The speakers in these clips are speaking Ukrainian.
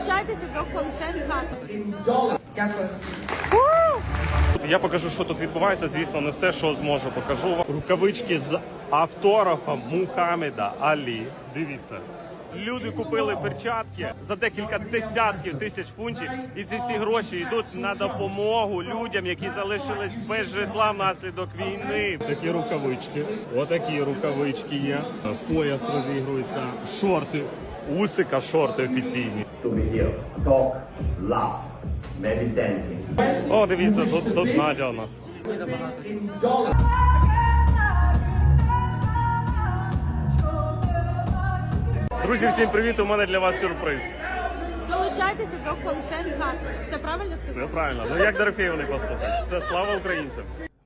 Долучайтеся до контент хати. Дякую всім. Я покажу, що тут відбувається. Звісно, не все, що зможу, покажу вам. Рукавички з автографом Мухаммеда Алі. Дивіться. Люди купили перчатки за декілька десятків тисяч фунтів, і ці всі гроші йдуть на допомогу людям, які залишились без житла внаслідок війни. Такі рукавички, отакі рукавички є. Пояс розігрується, шорти, усика, шорти офіційні. to be here. Talk, laugh, maybe dancing. О, дивіться, тут, тут Надя у нас. Друзі, всім привіт! У мене для вас сюрприз. Долучайтеся до контент хати. Все правильно Все сказав? правильно. Ну як Дорофеєв не послухати? Все слава українцям.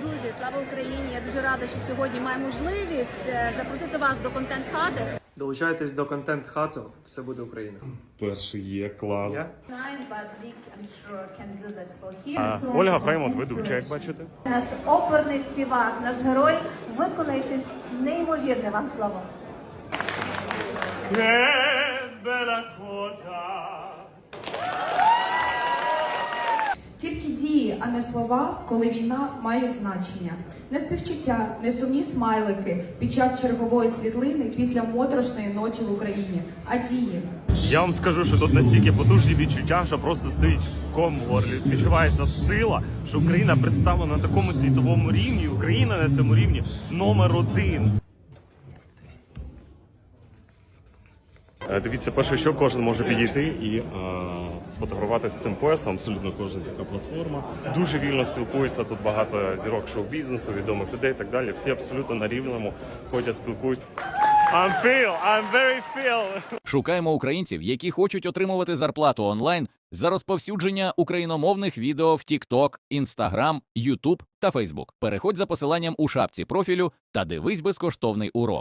Друзі, слава Україні! Я дуже рада, що сьогодні маю можливість е, запросити вас до контент хати. Долучайтесь до контент хату, все буде Україна. Перший є клас. А, Ольга Фреймонт, inspiration. ведуча, як бачите. Наш оперний співак, наш герой виконує щось неймовірне вам слово. Тільки а не слова, коли війна мають значення. Не співчуття, не сумні смайлики під час чергової світлини після моторошної ночі в Україні, а дії. Я вам скажу, що тут настільки потужні відчуття, що просто стоїть ком горлі. Відчувається сила, що Україна представлена на такому світовому рівні. Україна на цьому рівні номер один. Е, Дивіться, перше, що кожен може підійти і е, сфотографуватися з цим поясом. Абсолютно кожна така платформа. Дуже вільно спілкуються. Тут багато зірок шоу-бізнесу, відомих людей і так далі. Всі абсолютно на рівному ходять, спілкуються. I'm feel, I'm very feel. Шукаємо українців, які хочуть отримувати зарплату онлайн за розповсюдження україномовних відео в TikTok, Instagram, YouTube та Facebook. Переходь за посиланням у шапці профілю та дивись безкоштовний урок.